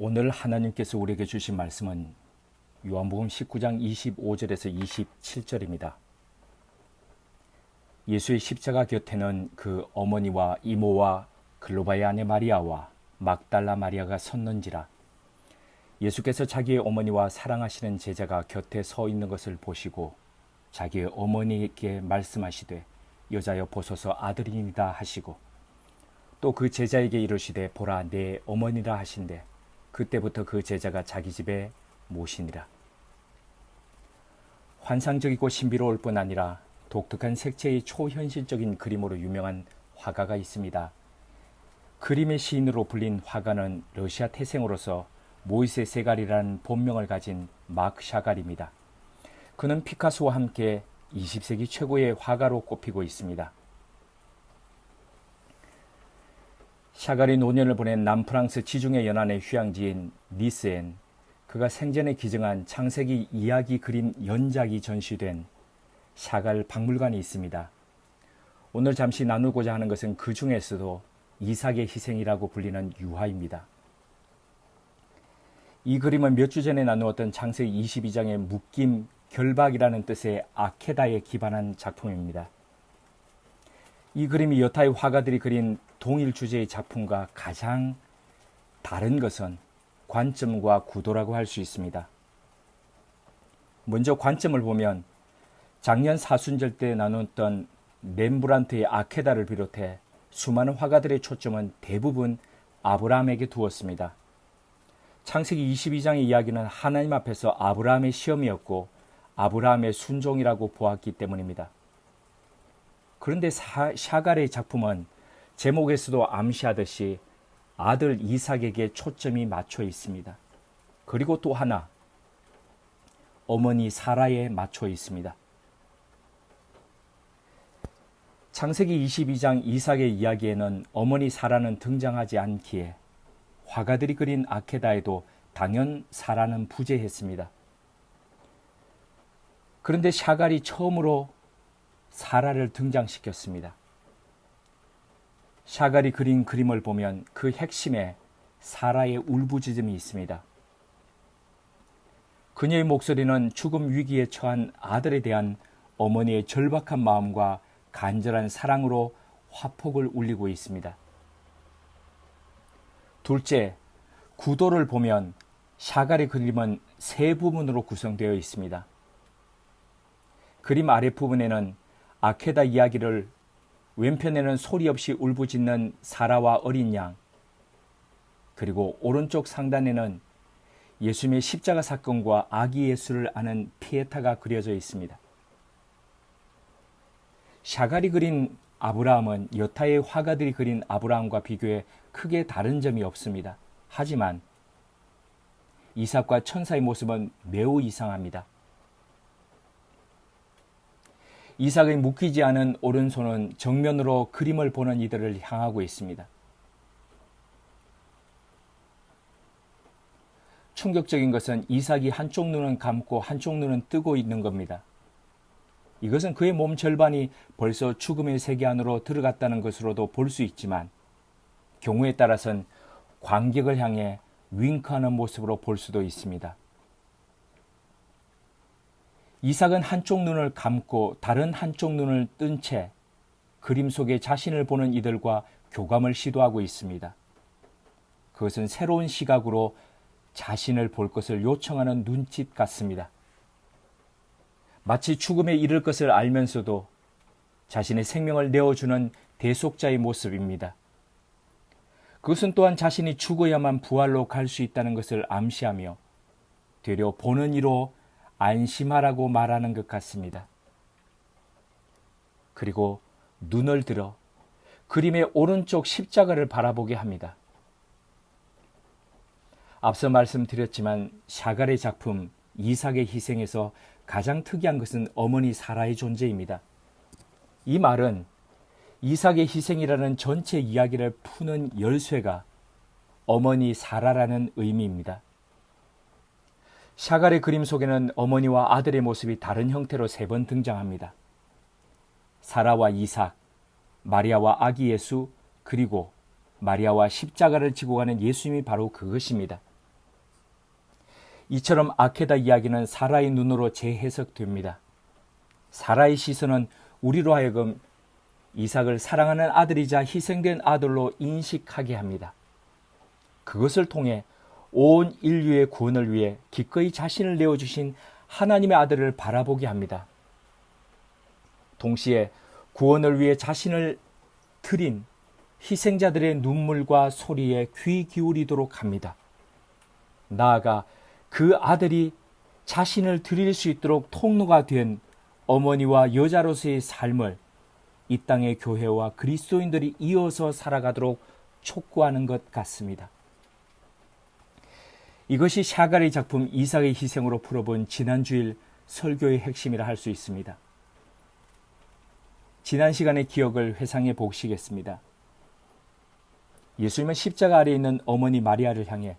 오늘 하나님께서 우리에게 주신 말씀은 요한복음 19장 25절에서 27절입니다. 예수의 십자가 곁에는 그 어머니와 이모와 글로바의 아내 마리아와 막달라 마리아가 섰는지라 예수께서 자기의 어머니와 사랑하시는 제자가 곁에 서 있는 것을 보시고 자기의 어머니에게 말씀하시되 여자여 보소서 아들이니다 하시고 또 그 제자에게 이르시되 보라 내 어머니라 하신대 그때부터 그 제자가 자기 집에 모시니라 환상적이고 신비로울 뿐 아니라 독특한 색채의 초현실적인 그림으로 유명한 화가가 있습니다. 그림의 시인으로 불린 화가는 러시아 태생으로서 모이세 세갈이라는 본명을 가진 마크 샤갈입니다. 그는 피카소와 함께 20세기 최고의 화가로 꼽히고 있습니다. 샤갈이 노년을 보낸 남프랑스 지중해 연안의 휴양지인 니스엔 그가 생전에 기증한 창세기 이야기 그림 연작이 전시된 샤갈 박물관이 있습니다. 오늘 잠시 나누고자 하는 것은 그 중에서도 이삭의 희생이라고 불리는 유화입니다. 이 그림은 몇 주 전에 나누었던 창세기 22장의 묶임, 결박이라는 뜻의 아케다에 기반한 작품입니다. 이 그림이 여타의 화가들이 그린 동일 주제의 작품과 가장 다른 것은 관점과 구도라고 할 수 있습니다. 먼저 관점을 보면 작년 사순절 때 나눴던 렘브란트의 아케다를 비롯해 수많은 화가들의 초점은 대부분 아브라함에게 두었습니다. 창세기 22장의 이야기는 하나님 앞에서 아브라함의 시험이었고 아브라함의 순종이라고 보았기 때문입니다. 그런데 사, 샤갈의 작품은 제목에서도 암시하듯이 아들 이삭에게 초점이 맞춰 있습니다. 그리고 또 하나 어머니 사라에 맞춰 있습니다. 창세기 22장 이삭의 이야기에는 어머니 사라는 등장하지 않기에 화가들이 그린 아케다에도 당연 사라는 부재했습니다. 그런데 샤갈이 처음으로 사라를 등장시켰습니다. 샤갈이 그린 그림을 보면 그 핵심에 사라의 울부짖음이 있습니다. 그녀의 목소리는 죽음 위기에 처한 아들에 대한 어머니의 절박한 마음과 간절한 사랑으로 화폭을 울리고 있습니다. 둘째, 구도를 보면 샤갈의 그림은 세 부분으로 구성되어 있습니다. 그림 아랫부분에는 아케다 이야기를 왼편에는 소리 없이 울부짖는 사라와 어린 양, 그리고 오른쪽 상단에는 예수님의 십자가 사건과 아기 예수를 아는 피에타가 그려져 있습니다. 샤갈이 그린 아브라함은 여타의 화가들이 그린 아브라함과 비교해 크게 다른 점이 없습니다. 하지만 이삭과 천사의 모습은 매우 이상합니다. 이삭의 묶이지 않은 오른손은 정면으로 그림을 보는 이들을 향하고 있습니다. 충격적인 것은 이삭이 한쪽 눈은 감고 한쪽 눈은 뜨고 있는 겁니다. 이것은 그의 몸 절반이 벌써 죽음의 세계 안으로 들어갔다는 것으로도 볼 수 있지만 경우에 따라선 관객을 향해 윙크하는 모습으로 볼 수도 있습니다. 이삭은 한쪽 눈을 감고 다른 한쪽 눈을 뜬 채 그림 속에 자신을 보는 이들과 교감을 시도하고 있습니다. 그것은 새로운 시각으로 자신을 볼 것을 요청하는 눈짓 같습니다. 마치 죽음에 이를 것을 알면서도 자신의 생명을 내어주는 대속자의 모습입니다. 그것은 또한 자신이 죽어야만 부활로 갈 수 있다는 것을 암시하며 되려 보는 이로 안심하라고 말하는 것 같습니다. 그리고 눈을 들어 그림의 오른쪽 십자가를 바라보게 합니다. 앞서 말씀드렸지만 샤갈의 작품 이삭의 희생에서 가장 특이한 것은 어머니 사라의 존재입니다. 이 말은 이삭의 희생이라는 전체 이야기를 푸는 열쇠가 어머니 사라라는 의미입니다. 샤갈의 그림 속에는 어머니와 아들의 모습이 다른 형태로 세 번 등장합니다. 사라와 이삭, 마리아와 아기 예수, 그리고 마리아와 십자가를 지고 가는 예수님이 바로 그것입니다. 이처럼 아케다 이야기는 사라의 눈으로 재해석됩니다. 사라의 시선은 우리로 하여금 이삭을 사랑하는 아들이자 희생된 아들로 인식하게 합니다. 그것을 통해 온 인류의 구원을 위해 기꺼이 자신을 내어주신 하나님의 아들을 바라보게 합니다. 동시에 구원을 위해 자신을 드린 희생자들의 눈물과 소리에 귀 기울이도록 합니다. 나아가 그 아들이 자신을 드릴 수 있도록 통로가 된 어머니와 여자로서의 삶을 이 땅의 교회와 그리스도인들이 이어서 살아가도록 촉구하는 것 같습니다. 이것이 샤갈의 작품 이삭의 희생으로 풀어본 지난주일 설교의 핵심이라 할 수 있습니다. 지난 시간의 기억을 회상해 보시겠습니다. 예수님은 십자가 아래에 있는 어머니 마리아를 향해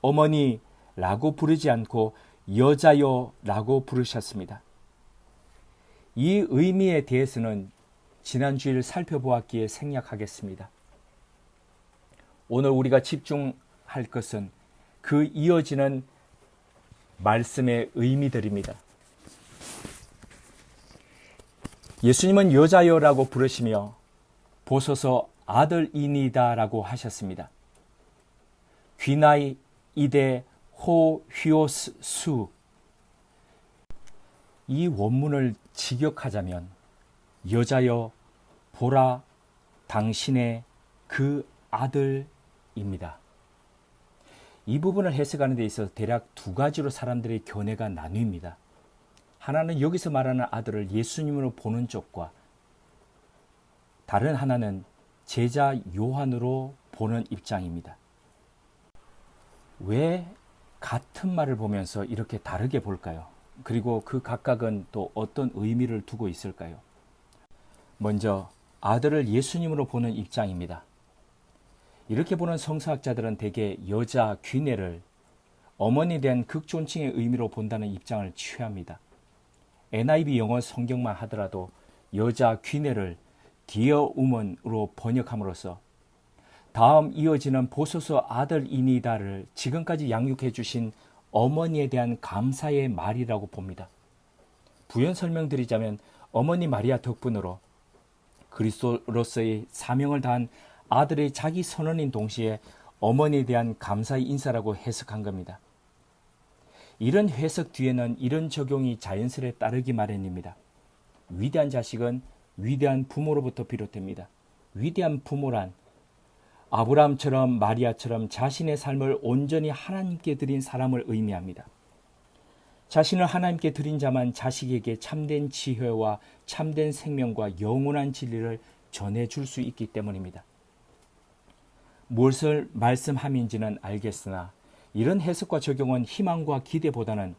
어머니라고 부르지 않고 여자요라고 부르셨습니다. 이 의미에 대해서는 지난주일 살펴보았기에 생략하겠습니다. 오늘 우리가 집중할 것은 그 이어지는 말씀의 의미들입니다. 예수님은 여자여라고 부르시며 보소서 아들이니다라고 하셨습니다. 귀나이 이데 호 휘오스 수. 이 원문을 직역하자면 여자여 보라 당신의 그 아들입니다. 이 부분을 해석하는 데 있어서 대략 두 가지로 사람들의 견해가 나뉩니다. 하나는 여기서 말하는 아들을 예수님으로 보는 쪽과 다른 하나는 제자 요한으로 보는 입장입니다. 왜 같은 말을 보면서 이렇게 다르게 볼까요? 그리고 그 각각은 또 어떤 의미를 두고 있을까요? 먼저 아들을 예수님으로 보는 입장입니다. 이렇게 보는 성서학자들은 대개 여자 귀내를 어머니에 대한 극존칭의 의미로 본다는 입장을 취합니다. NIV 영어 성경만 하더라도 여자 귀내를 디어 우먼으로 번역함으로써 다음 이어지는 보소서 아들이니다를 지금까지 양육해 주신 어머니에 대한 감사의 말이라고 봅니다. 부연 설명드리자면 어머니 마리아 덕분으로 그리스도로서의 사명을 다한 아들의 자기 선언인 동시에 어머니에 대한 감사의 인사라고 해석한 겁니다. 이런 해석 뒤에는 이런 적용이 자연스레 따르기 마련입니다. 위대한 자식은 위대한 부모로부터 비롯됩니다. 위대한 부모란 아브라함처럼 마리아처럼 자신의 삶을 온전히 하나님께 드린 사람을 의미합니다. 자신을 하나님께 드린 자만 자식에게 참된 지혜와 참된 생명과 영원한 진리를 전해 줄 수 있기 때문입니다. 무엇을 말씀함인지는 알겠으나 이런 해석과 적용은 희망과 기대보다는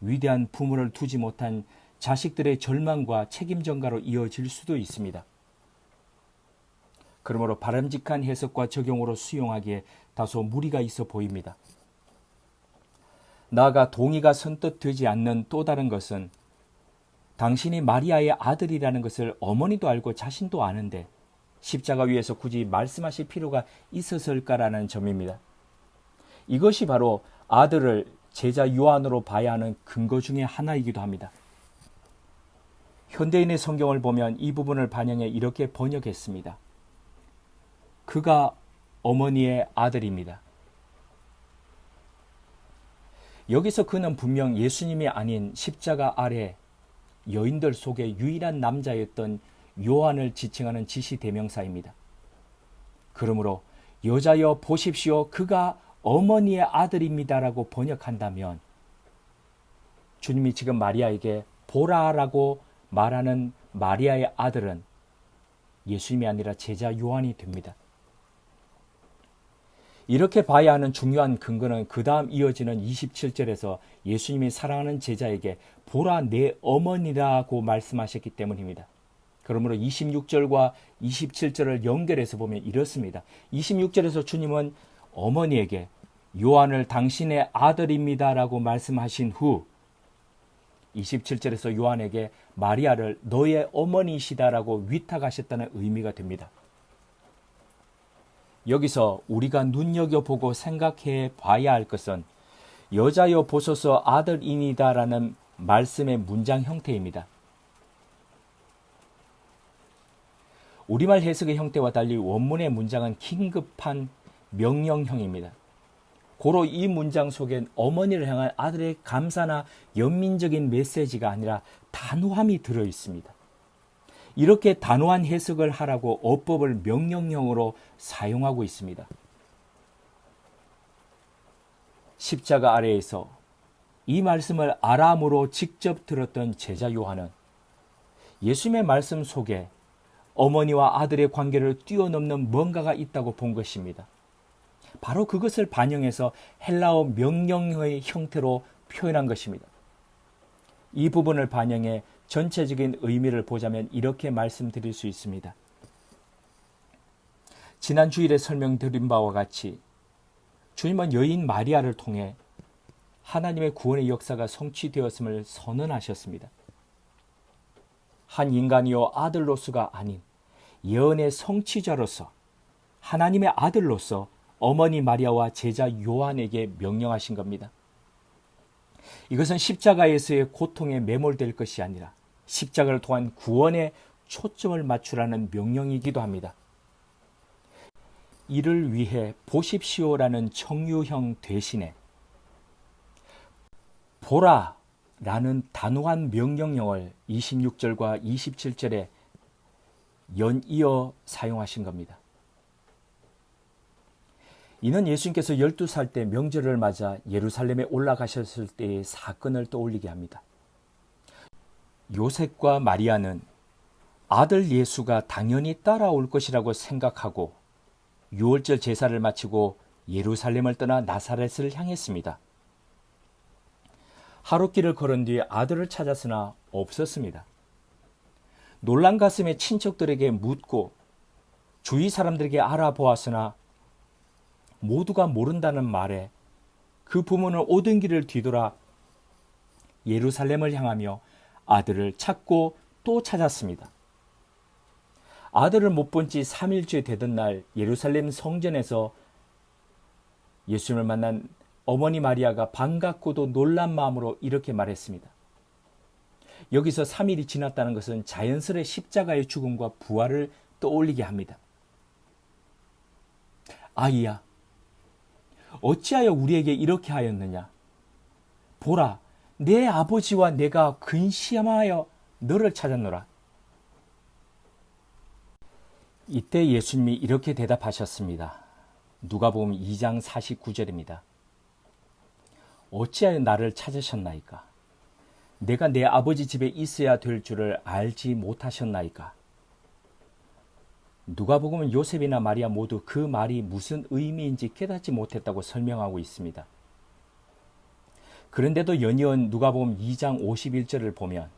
위대한 부모를 두지 못한 자식들의 절망과 책임 전가로 이어질 수도 있습니다. 그러므로 바람직한 해석과 적용으로 수용하기에 다소 무리가 있어 보입니다. 나아가 동의가 선뜻 되지 않는 또 다른 것은 당신이 마리아의 아들이라는 것을 어머니도 알고 자신도 아는데 십자가 위에서 굳이 말씀하실 필요가 있었을까라는 점입니다. 이것이 바로 아들을 제자 요한으로 봐야 하는 근거 중의 하나이기도 합니다. 현대인의 성경을 보면 이 부분을 반영해 이렇게 번역했습니다. 그가 어머니의 아들입니다. 여기서 그는 분명 예수님이 아닌 십자가 아래 여인들 속에 유일한 남자였던 요한을 지칭하는 지시 대명사입니다. 그러므로 여자여 보십시오. 그가 어머니의 아들입니다라고 번역한다면 주님이 지금 마리아에게 보라라고 말하는 마리아의 아들은 예수님이 아니라 제자 요한이 됩니다. 이렇게 봐야 하는 중요한 근거는 그 다음 이어지는 27절에서 예수님이 사랑하는 제자에게 보라 내 어머니라고 말씀하셨기 때문입니다. 그러므로 26절과 27절을 연결해서 보면 이렇습니다. 26절에서 주님은 어머니에게 요한을 당신의 아들입니다라고 말씀하신 후 27절에서 요한에게 마리아를 너의 어머니시다라고 위탁하셨다는 의미가 됩니다. 여기서 우리가 눈여겨보고 생각해 봐야 할 것은 여자여 보소서 아들이니다라는 말씀의 문장 형태입니다. 우리말 해석의 형태와 달리 원문의 문장은 긴급한 명령형입니다. 고로 이 문장 속엔 어머니를 향한 아들의 감사나 연민적인 메시지가 아니라 단호함이 들어 있습니다. 이렇게 단호한 해석을 하라고 어법을 명령형으로 사용하고 있습니다. 십자가 아래에서 이 말씀을 아람으로 직접 들었던 제자 요한은 예수님의 말씀 속에 어머니와 아들의 관계를 뛰어넘는 뭔가가 있다고 본 것입니다. 바로 그것을 반영해서 헬라어 명령어의 형태로 표현한 것입니다. 이 부분을 반영해 전체적인 의미를 보자면 이렇게 말씀드릴 수 있습니다. 지난 주일에 설명드린 바와 같이 주님은 여인 마리아를 통해 하나님의 구원의 역사가 성취되었음을 선언하셨습니다. 한 인간이요 아들로서가 아닌 예언의 성취자로서 하나님의 아들로서 어머니 마리아와 제자 요한에게 명령하신 겁니다. 이것은 십자가에서의 고통에 매몰될 것이 아니라 십자가를 통한 구원에 초점을 맞추라는 명령이기도 합니다. 이를 위해 보십시오라는 청유형 대신에 보라 라는 단호한 명령형을 26절과 27절에 연이어 사용하신 겁니다. 이는 예수님께서 12살 때 명절을 맞아 예루살렘에 올라가셨을 때의 사건을 떠올리게 합니다. 요셉과 마리아는 아들 예수가 당연히 따라올 것이라고 생각하고 6월절 제사를 마치고 예루살렘을 떠나 나사렛을 향했습니다. 하룻길을 걸은 뒤에 아들을 찾았으나 없었습니다. 놀란 가슴에 친척들에게 묻고 주위 사람들에게 알아보았으나 모두가 모른다는 말에 그 부모는 오던 길을 뒤돌아 예루살렘을 향하며 아들을 찾고 또 찾았습니다. 아들을 못 본 지 3일째 되던 날 예루살렘 성전에서 예수님을 만난 어머니 마리아가 반갑고도 놀란 마음으로 이렇게 말했습니다. 여기서 3일이 지났다는 것은 자연스레 십자가의 죽음과 부활을 떠올리게 합니다. 아이야, 어찌하여 우리에게 이렇게 하였느냐? 보라, 내 아버지와 내가 근시하여 너를 찾았노라. 이때 예수님이 이렇게 대답하셨습니다. 누가복음 2장 49절입니다. 어찌하여 나를 찾으셨나이까? 내가 내 아버지 집에 있어야 될 줄을 알지 못하셨나이까? 누가복음은 요셉이나 마리아 모두 그 말이 무슨 의미인지 깨닫지 못했다고 설명하고 있습니다. 그런데도 연이은 누가복음 2장 51절을 보면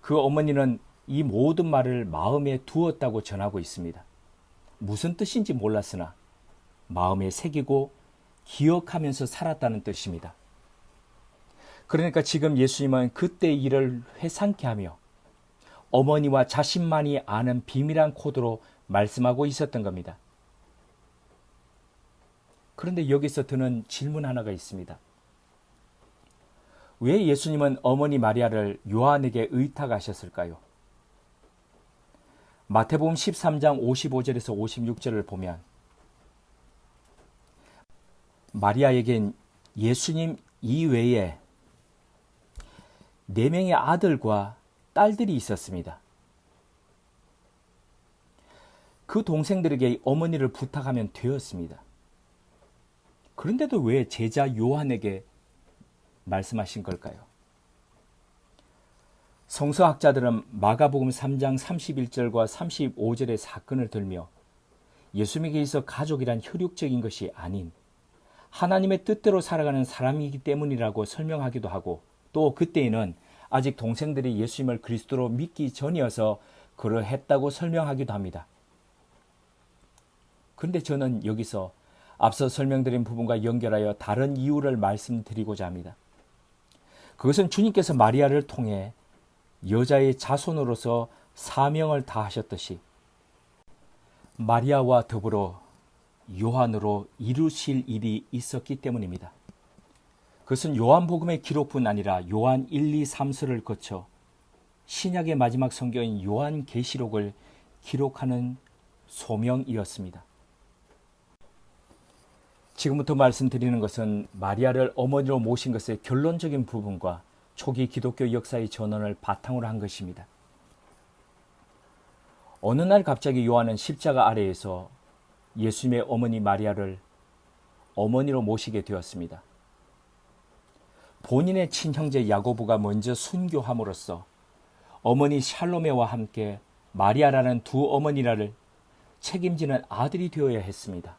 그 어머니는 이 모든 말을 마음에 두었다고 전하고 있습니다. 무슨 뜻인지 몰랐으나 마음에 새기고 기억하면서 살았다는 뜻입니다. 그러니까 지금 예수님은 그때 일을 회상케 하며 어머니와 자신만이 아는 비밀한 코드로 말씀하고 있었던 겁니다. 그런데 여기서 드는 질문 하나가 있습니다. 왜 예수님은 어머니 마리아를 요한에게 의탁하셨을까요? 마태복음 13장 55절에서 56절을 보면 마리아에겐 예수님 이외에 네 명의 아들과 딸들이 있었습니다. 그 동생들에게 어머니를 부탁하면 되었습니다. 그런데도 왜 제자 요한에게 말씀하신 걸까요? 성서학자들은 마가복음 3장 31절과 35절의 사건을 들며 예수님에게 있어 가족이란 혈육적인 것이 아닌 하나님의 뜻대로 살아가는 사람이기 때문이라고 설명하기도 하고 또 그때에는 아직 동생들이 예수님을 그리스도로 믿기 전이어서 그러했다고 설명하기도 합니다. 그런데 저는 여기서 앞서 설명드린 부분과 연결하여 다른 이유를 말씀드리고자 합니다. 그것은 주님께서 마리아를 통해 여자의 자손으로서 사명을 다하셨듯이 마리아와 더불어 요한으로 이루실 일이 있었기 때문입니다. 그것은 요한복음의 기록뿐 아니라 요한 1, 2, 3서를 거쳐 신약의 마지막 성경인 요한 계시록을 기록하는 소명이었습니다. 지금부터 말씀드리는 것은 마리아를 어머니로 모신 것의 결론적인 부분과 초기 기독교 역사의 전원을 바탕으로 한 것입니다. 어느 날 갑자기 요한은 십자가 아래에서 예수님의 어머니 마리아를 어머니로 모시게 되었습니다. 본인의 친형제 야고보가 먼저 순교함으로써 어머니 샬로메와 함께 마리아라는 두 어머니라를 책임지는 아들이 되어야 했습니다.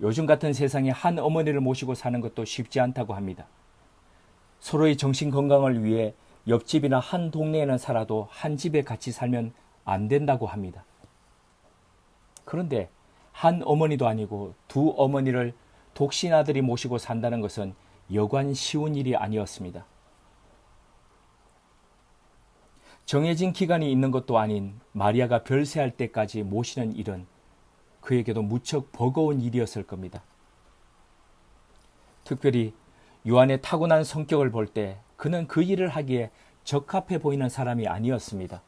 요즘 같은 세상에 한 어머니를 모시고 사는 것도 쉽지 않다고 합니다. 서로의 정신 건강을 위해 옆집이나 한 동네에는 살아도 한 집에 같이 살면 안 된다고 합니다. 그런데 한 어머니도 아니고 두 어머니를 독신 아들이 모시고 산다는 것은 여관 쉬운 일이 아니었습니다. 정해진 기간이 있는 것도 아닌 마리아가 별세할 때까지 모시는 일은 그에게도 무척 버거운 일이었을 겁니다. 특별히 요한의 타고난 성격을 볼 때 그는 그 일을 하기에 적합해 보이는 사람이 아니었습니다.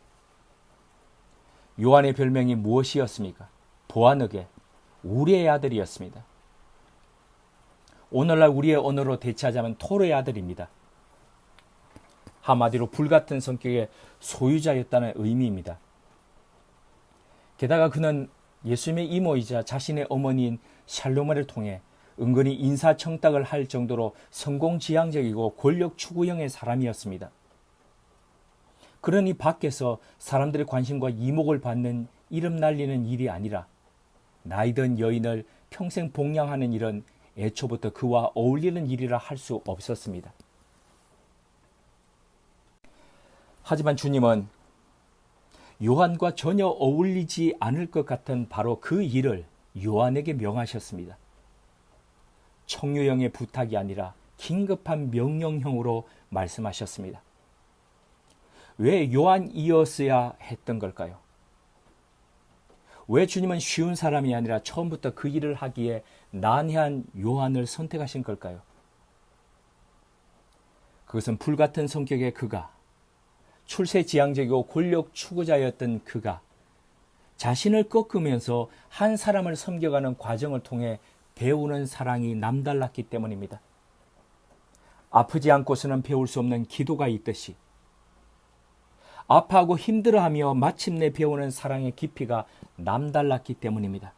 요한의 별명이 무엇이었습니까? 보아너게 우리의 아들이었습니다. 오늘날 우리의 언어로 대체하자면 토르의 아들입니다. 한마디로 불같은 성격의 소유자였다는 의미입니다. 게다가 그는 예수님의 이모이자 자신의 어머니인 샬로마를 통해 은근히 인사청탁을 할 정도로 성공지향적이고 권력 추구형의 사람이었습니다. 그러니 밖에서 사람들의 관심과 이목을 받는 이름 날리는 일이 아니라 나이든 여인을 평생 복양하는 일은 애초부터 그와 어울리는 일이라 할 수 없었습니다. 하지만 주님은 요한과 전혀 어울리지 않을 것 같은 바로 그 일을 요한에게 명하셨습니다. 청유형의 부탁이 아니라 긴급한 명령형으로 말씀하셨습니다. 왜 요한이었어야 했던 걸까요? 왜 주님은 쉬운 사람이 아니라 처음부터 그 일을 하기에 난해한 요한을 선택하신 걸까요? 그것은 불같은 성격의 그가 출세지향적이고 권력 추구자였던 그가 자신을 꺾으면서 한 사람을 섬겨가는 과정을 통해 배우는 사랑이 남달랐기 때문입니다. 아프지 않고서는 배울 수 없는 기도가 있듯이 아파하고 힘들어하며 마침내 배우는 사랑의 깊이가 남달랐기 때문입니다.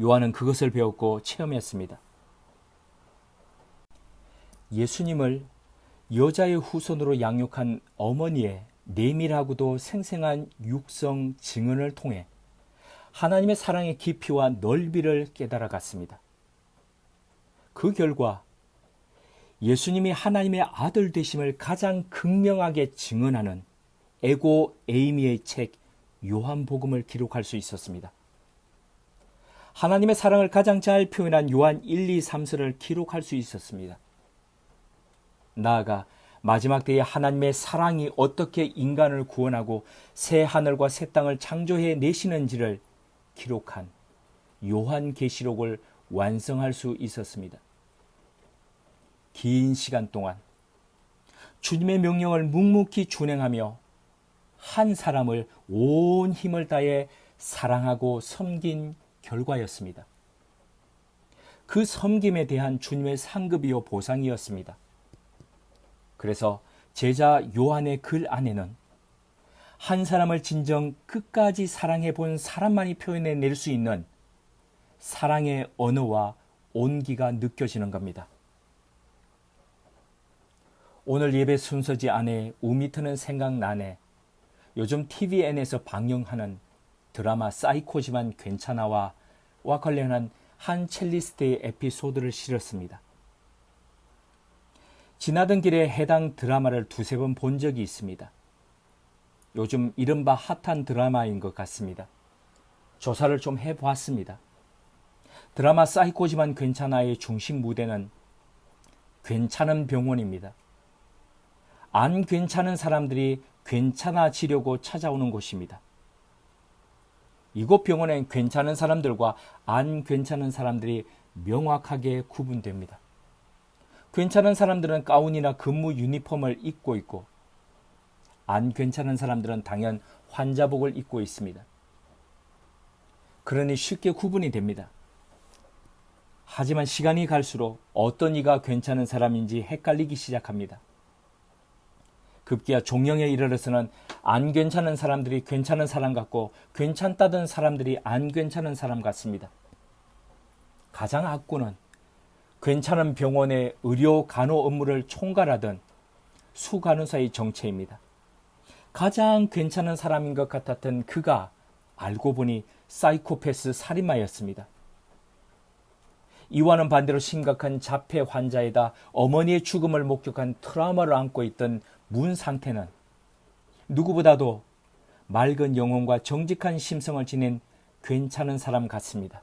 요한은 그것을 배웠고 체험했습니다. 예수님을 여자의 후손으로 양육한 어머니의 내밀하고도 생생한 육성 증언을 통해 하나님의 사랑의 깊이와 넓이를 깨달아 갔습니다. 그 결과 예수님이 하나님의 아들 되심을 가장 극명하게 증언하는 에고 에이미의 책 요한복음을 기록할 수 있었습니다. 하나님의 사랑을 가장 잘 표현한 요한 1, 2, 3서를 기록할 수 있었습니다. 나아가 마지막 때에 하나님의 사랑이 어떻게 인간을 구원하고 새 하늘과 새 땅을 창조해 내시는지를 기록한 요한 계시록을 완성할 수 있었습니다. 긴 시간 동안 주님의 명령을 묵묵히 준행하며 한 사람을 온 힘을 다해 사랑하고 섬긴 결과였습니다. 그 섬김에 대한 주님의 상급이요 보상이었습니다. 그래서 제자 요한의 글 안에는 한 사람을 진정 끝까지 사랑해 본 사람만이 표현해 낼 수 있는 사랑의 언어와 온기가 느껴지는 겁니다. 오늘 예배 순서지 안에 우미트는 생각나네. 요즘 TVN에서 방영하는 드라마 사이코지만 괜찮아와 와 관련한 한 첼리스트의 에피소드를 실었습니다. 지나던 길에 해당 드라마를 두세 번 본 적이 있습니다. 요즘 이른바 핫한 드라마인 것 같습니다. 조사를 좀 해보았습니다. 드라마 사이코지만 괜찮아의 중심 무대는 괜찮은 병원입니다. 안 괜찮은 사람들이 괜찮아지려고 찾아오는 곳입니다. 이곳 병원엔 괜찮은 사람들과 안 괜찮은 사람들이 명확하게 구분됩니다. 괜찮은 사람들은 가운이나 근무 유니폼을 입고 있고 안 괜찮은 사람들은 당연 환자복을 입고 있습니다. 그러니 쉽게 구분이 됩니다. 하지만 시간이 갈수록 어떤 이가 괜찮은 사람인지 헷갈리기 시작합니다. 급기야 종령에 이르러서는 안 괜찮은 사람들이 괜찮은 사람 같고 괜찮다던 사람들이 안 괜찮은 사람 같습니다. 가장 악구는 괜찮은 병원의 의료 간호 업무를 총괄하던 수간호사의 정체입니다. 가장 괜찮은 사람인 것 같았던 그가 알고 보니 사이코패스 살인마였습니다. 이와는 반대로 심각한 자폐 환자에다 어머니의 죽음을 목격한 트라우마를 안고 있던 문 상태는 누구보다도 맑은 영혼과 정직한 심성을 지닌 괜찮은 사람 같습니다.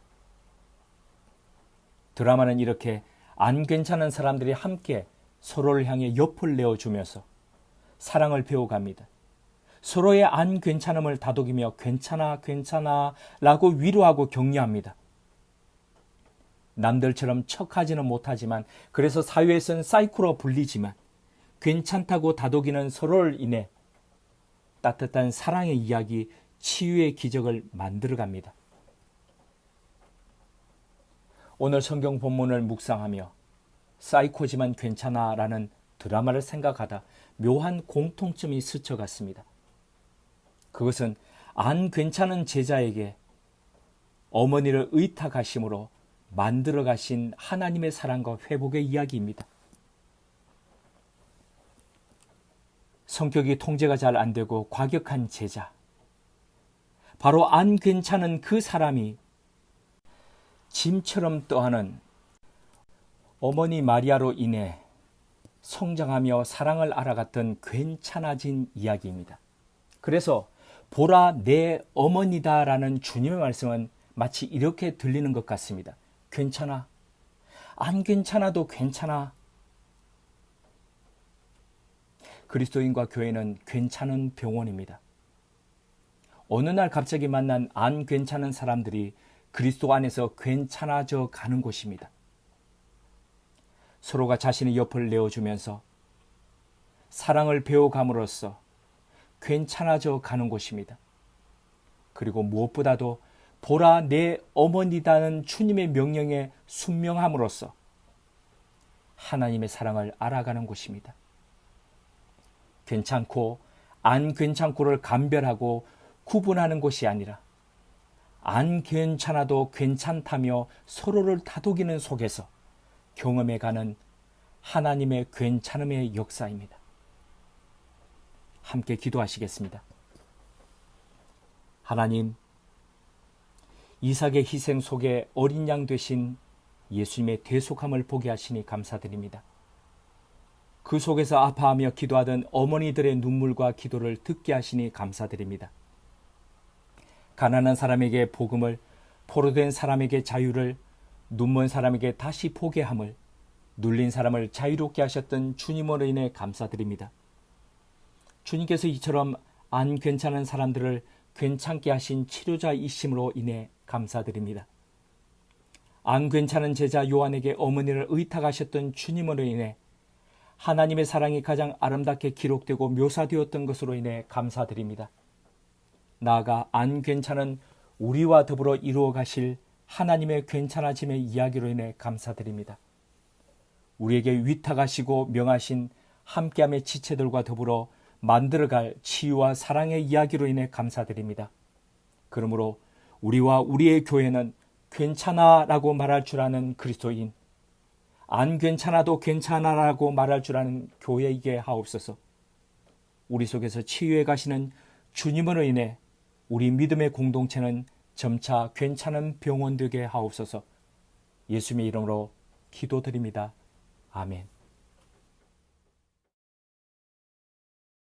드라마는 이렇게 안 괜찮은 사람들이 함께 서로를 향해 옆을 내어주면서 사랑을 배워갑니다. 서로의 안 괜찮음을 다독이며 괜찮아, 괜찮아 라고 위로하고 격려합니다. 남들처럼 척하지는 못하지만 그래서 사회에선 사이코로 불리지만 괜찮다고 다독이는 서로를 인해 따뜻한 사랑의 이야기, 치유의 기적을 만들어 갑니다. 오늘 성경 본문을 묵상하며 사이코지만 괜찮아 라는 드라마를 생각하다 묘한 공통점이 스쳐갔습니다. 그것은 안 괜찮은 제자에게 어머니를 의탁하심으로 만들어 가신 하나님의 사랑과 회복의 이야기입니다. 성격이 통제가 잘 안 되고 과격한 제자. 바로 안 괜찮은 그 사람이 짐처럼 떠하는 어머니 마리아로 인해 성장하며 사랑을 알아갔던 괜찮아진 이야기입니다. 그래서 보라 내 어머니다라는 주님의 말씀은 마치 이렇게 들리는 것 같습니다. 괜찮아. 안 괜찮아도 괜찮아. 그리스도인과 교회는 괜찮은 병원입니다. 어느 날 갑자기 만난 안 괜찮은 사람들이 그리스도 안에서 괜찮아져 가는 곳입니다. 서로가 자신의 옆을 내어주면서 사랑을 배워감으로써 괜찮아져 가는 곳입니다. 그리고 무엇보다도 보라 내 어머니다는 주님의 명령에 순명함으로써 하나님의 사랑을 알아가는 곳입니다. 괜찮고 안 괜찮고를 감별하고 구분하는 곳이 아니라 안 괜찮아도 괜찮다며 서로를 다독이는 속에서 경험해 가는 하나님의 괜찮음의 역사입니다. 함께 기도하시겠습니다. 하나님, 이삭의 희생 속에 어린 양 되신 예수님의 대속함을 보게 하시니 감사드립니다. 그 속에서 아파하며 기도하던 어머니들의 눈물과 기도를 듣게 하시니 감사드립니다. 가난한 사람에게 복음을, 포로된 사람에게 자유를, 눈먼 사람에게 다시 보게 함을, 눌린 사람을 자유롭게 하셨던 주님으로 인해 감사드립니다. 주님께서 이처럼 안 괜찮은 사람들을 괜찮게 하신 치료자이심으로 인해 감사드립니다. 안 괜찮은 제자 요한에게 어머니를 의탁하셨던 주님으로 인해 하나님의 사랑이 가장 아름답게 기록되고 묘사되었던 것으로 인해 감사드립니다. 나아가 안 괜찮은 우리와 더불어 이루어 가실 하나님의 괜찮아짐의 이야기로 인해 감사드립니다. 우리에게 위탁하시고 명하신 함께함의 지체들과 더불어 만들어갈 치유와 사랑의 이야기로 인해 감사드립니다. 그러므로 우리와 우리의 교회는 괜찮아 라고 말할 줄 아는 그리스도인, 안 괜찮아도 괜찮아라고 말할 줄 아는 교회이게 하옵소서. 우리 속에서 치유해 가시는 주님으로 인해 우리 믿음의 공동체는 점차 괜찮은 병원 되게 하옵소서. 예수님의 이름으로 기도드립니다. 아멘.